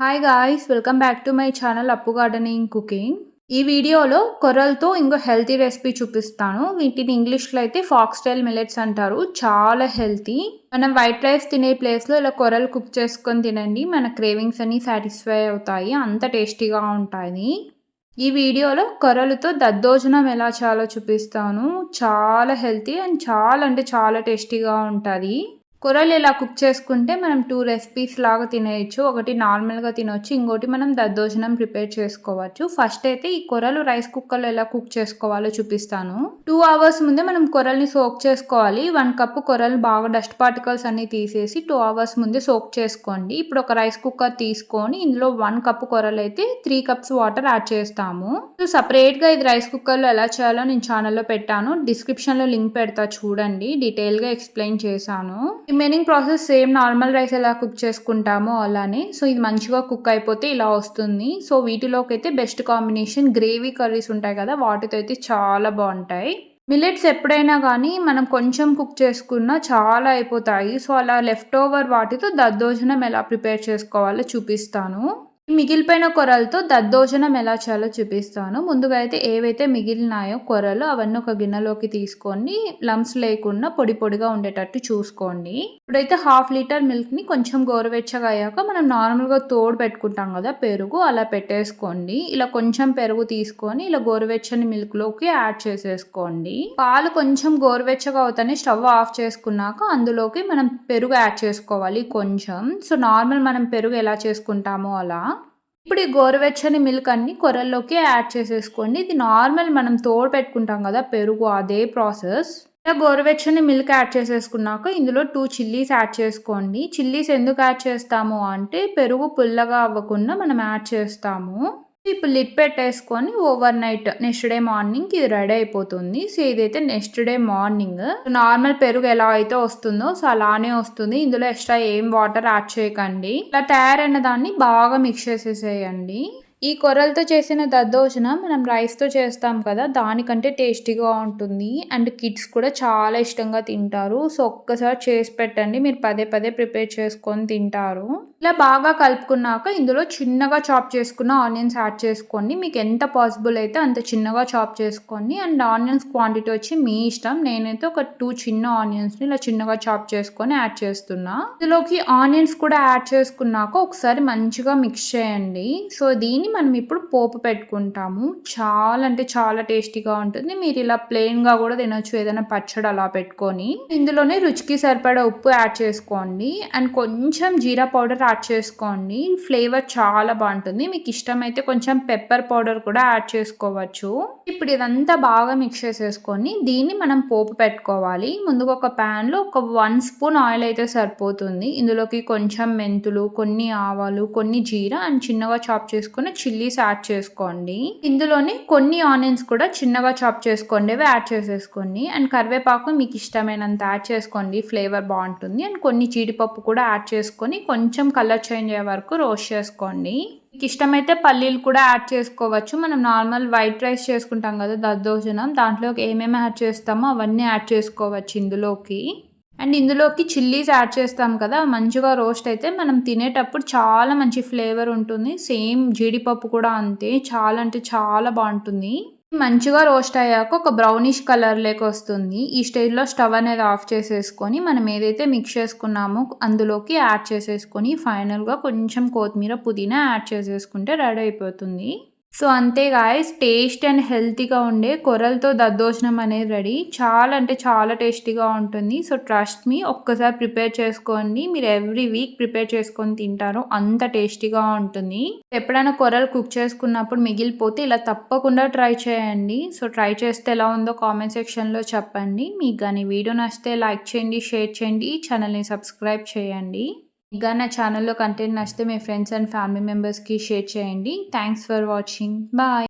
Hi guys welcome back to my channel అప్పు gardening cooking ఈ వీడియోలో కొర్రలతో ఇంకో హెల్తీ రెసిపీ చూపిస్తాను. వీటిని ఇంగ్లీష్లో అయితే ఫాక్స్టైల్ మిలెట్స్ అంటారు. చాలా హెల్తీ మనం వైట్ రైస్ తినే ప్లేస్లో ఇలా కొర్రలు కుక్ చేసుకొని తినండి. మన క్రేవింగ్స్ అన్ని సాటిస్ఫై అవుతాయి. అంత టేస్టీగా ఉంటాయి. ఈ వీడియోలో కొర్రలతో దద్దోజనం ఎలా చేయాలో చూపిస్తాను. చాలా హెల్తీ అండ్ చాలా అంటే చాలా టేస్టీగా ఉంటుంది. కూరలు ఇలా కుక్ చేసుకుంటే మనం టూ రెసిపీస్ లాగా తినేయచ్చు. ఒకటి నార్మల్గా తినవచ్చు ఇంకోటి మనం దద్దోజనం ప్రిపేర్ చేసుకోవచ్చు. ఫస్ట్ అయితే ఈ కూరలు రైస్ కుక్కర్లో ఎలా కుక్ చేసుకోవాలో చూపిస్తాను. టూ అవర్స్ ముందే మనం కూరల్ని సోక్ చేసుకోవాలి. వన్ కప్ కూరలు బాగా డస్ట్ పార్టికల్స్ అన్ని తీసేసి టూ అవర్స్ ముందే సోక్ చేసుకోండి. ఇప్పుడు ఒక రైస్ కుక్కర్ తీసుకొని ఇందులో వన్ కప్ కూరలు అయితే త్రీ కప్స్ వాటర్ యాడ్ చేస్తాము. సపరేట్గా ఇది రైస్ కుక్కర్లో ఎలా చేయాలో నేను ఛానల్లో పెట్టాను. డిస్క్రిప్షన్లో లింక్ పెడతా చూడండి. డీటెయిల్గా ఎక్స్ప్లెయిన్ చేశాను. Remaining process same normal rice ఎలా కుక్ చేసుకుంటామో అలానే సో ఇది మంచిగా కుక్ అయిపోతే ఇలా వస్తుంది. సో వీటిలోకి అయితే బెస్ట్ కాంబినేషన్ గ్రేవీ కర్రీస్ ఉంటాయి కదా వాటితో అయితే చాలా బాగుంటాయి. మిల్లెట్స్ ఎప్పుడైనా కానీ మనం కొంచెం కుక్ చేసుకున్నా చాలా అయిపోతాయి. సో అలా లెఫ్ట్ ఓవర్ వాటితో దద్దోజనం ఎలా ప్రిపేర్ చేసుకోవాలో చూపిస్తాను. మిగిలిపోయిన కొరలతో దద్దోజనం ఎలా చేయాలో చూపిస్తాను. ముందుగా అయితే ఏవైతే మిగిలినాయో కొరలు అవన్నీ ఒక గిన్నెలోకి తీసుకొని లమ్స్ లేకుండా పొడి పొడిగా ఉండేటట్టు చూసుకోండి. ఇప్పుడైతే హాఫ్ లీటర్ మిల్క్ని కొంచెం గోరువెచ్చగా అయ్యాక మనం నార్మల్గా తోడు పెట్టుకుంటాం కదా పెరుగు అలా పెట్టేసుకోండి. ఇలా కొంచెం పెరుగు తీసుకొని ఇలా గోరువెచ్చని మిల్క్లోకి యాడ్ చేసేసుకోండి. పాలు కొంచెం గోరువెచ్చగా అవుతాయి స్టవ్ ఆఫ్ చేసుకున్నాక అందులోకి మనం పెరుగు యాడ్ చేసుకోవాలి కొంచెం. సో నార్మల్ మనం పెరుగు ఎలా చేసుకుంటామో అలా. ఇప్పుడు ఈ గోరువెచ్చని మిల్క్ అన్ని కొరల్లోకి యాడ్ చేసేసుకోండి. ఇది నార్మల్ మనం తోడు పెట్టుకుంటాం కదా పెరుగు అదే ప్రాసెస్ ఇలా గోరువెచ్చని మిల్క్ యాడ్ చేసేసుకున్నాక ఇందులో టూ చిల్లీస్ యాడ్ చేసుకోండి. చిల్లీస్ ఎందుకు యాడ్ చేస్తాము అంటే పెరుగు పుల్లగా అవ్వకుండా మనం యాడ్ చేస్తాము. ఇప్పుడు లిడ్ పెట్టేసుకొని overnight next day morning ఇది రెడీ అయిపోతుంది. సో ఇదైతే నెక్స్ట్ డే మార్నింగ్. నార్మల్ పెరుగు ఎలా అయితే వస్తుందో సో అలానే వస్తుంది. ఇందులో ఎక్స్ట్రా ఏం వాటర్ యాడ్ చేయకండి. ఇలా తయారైన దాన్ని బాగా మిక్స్ చేసేసేయండి. ఈ కొర్రలతో చేసిన దద్దోజన మనం రైస్తో చేస్తాం కదా దానికంటే టేస్టీగా ఉంటుంది. అండ్ కిడ్స్ కూడా చాలా ఇష్టంగా తింటారు. సో ఒక్కసారి చేసి పెట్టండి. మీరు పదే పదే ప్రిపేర్ చేసుకొని తింటారు. ఇలా బాగా కలుపుకున్నాక ఇందులో చిన్నగా చాప్ చేసుకున్న ఆనియన్స్ యాడ్ చేసుకోండి. మీకు ఎంత పాసిబుల్ అయితే అంత చిన్నగా చాప్ చేసుకోండి. అండ్ ఆనియన్స్ క్వాంటిటీ వచ్చి మీ ఇష్టం. నేనైతే ఒక టూ చిన్న ఆనియన్స్ని ఇలా చిన్నగా చాప్ చేసుకొని యాడ్ చేస్తున్నా. ఇందులోకి ఆనియన్స్ కూడా యాడ్ చేసుకున్నాక ఒకసారి మంచిగా మిక్స్ చేయండి. సో దీన్ని మనం ఇప్పుడు పోపు పెట్టుకుంటాము. చాలా అంటే చాలా టేస్టీగా ఉంటుంది. మీరు ఇలా ప్లెయిన్గా కూడా తినొచ్చు. ఏదైనా పచ్చడి అలా పెట్టుకొని. ఇందులోనే రుచికి సరిపడా ఉప్పు యాడ్ చేసుకోండి. అండ్ కొంచెం జీరా పౌడర్ యాడ్ చేసుకోండి. ఫ్లేవర్ చాలా బాగుంటుంది. మీకు ఇష్టమైతే కొంచెం పెప్పర్ పౌడర్ కూడా యాడ్ చేసుకోవచ్చు. ఇప్పుడు ఇదంతా బాగా మిక్స్ చేసేసుకొని దీన్ని మనం పోపు పెట్టుకోవాలి. ముందుగా ఒక ప్యాన్లో ఒక వన్ స్పూన్ ఆయిల్ అయితే సరిపోతుంది. ఇందులోకి కొంచెం మెంతులు కొన్ని ఆవాలు కొన్ని జీరా అండ్ చిన్నగా చాప్ చేసుకుని చిల్లీస్ యాడ్ చేసుకోండి. ఇందులోనే కొన్ని ఆనియన్స్ కూడా చిన్నగా చాప్ చేసుకోండి అవి యాడ్ చేసేసుకోండి అండ్ కరివేపాకు మీకు ఇష్టమైనంత యాడ్ చేసుకోండి ఫ్లేవర్ బాగుంటుంది. అండ్ కొన్ని జీడిపప్పు కూడా యాడ్ చేసుకొని కొంచెం కలర్ చేంజ్ అయ్యే వరకు రోస్ట్ చేసుకోండి. మీకు ఇష్టమైతే పల్లీలు కూడా యాడ్ చేసుకోవచ్చు. మనం నార్మల్ వైట్ రైస్ చేసుకుంటాం కదా దద్దోజనం దాంట్లోకి ఏమేమి యాడ్ చేస్తామో అవన్నీ యాడ్ చేసుకోవచ్చు ఇందులోకి. అండ్ ఇందులోకి చిల్లీస్ యాడ్ చేస్తాం కదా మంచిగా రోస్ట్ అయితే మనం తినేటప్పుడు చాలా మంచి ఫ్లేవర్ ఉంటుంది. సేమ్ జీడిపప్పు కూడా అంతే చాలా అంటే చాలా బాగుంటుంది. మంచిగా రోస్ట్ అయ్యాక ఒక బ్రౌనిష్ కలర్ లేక వస్తుంది. ఈ స్టేజ్లో స్టవ్ అనేది ఆఫ్ చేసేసుకొని మనం ఏదైతే మిక్స్ చేసుకున్నామో అందులోకి యాడ్ చేసేసుకొని ఫైనల్గా కొంచెం కొత్తిమీర పుదీనా యాడ్ చేసేసుకుంటే రెడీ అయిపోతుంది. సో అంతే గాయస్ టేస్ట్ అండ్ హెల్తీగా ఉండే కొరలతో దద్దోజనం అనేది రెడీ చాలా అంటే చాలా టేస్టీగా ఉంటుంది. సో ట్రస్ట్ మీ ఒక్కసారి ప్రిపేర్ చేసుకోండి. మీరు ఎవ్రీ వీక్ ప్రిపేర్ చేసుకొని తింటారు. అంత టేస్టీగా ఉంటుంది. ఎప్పుడైనా కొరలు కుక్ చేసుకున్నప్పుడు మిగిలిపోతే ఇలా తప్పకుండా ట్రై చేయండి. సో ట్రై చేస్తే ఎలా ఉందో కామెంట్ సెక్షన్లో చెప్పండి. మీకు కానీ వీడియో నచ్చితే లైక్ చేయండి షేర్ చేయండి. ఛానల్ని సబ్స్క్రైబ్ చేయండి. ఇంకా నా ఛానల్లో కంటెంట్ నచ్చితే మీ ఫ్రెండ్స్ అండ్ ఫ్యామిలీ మెంబర్స్కి షేర్ చేయండి. Thanks for watching bye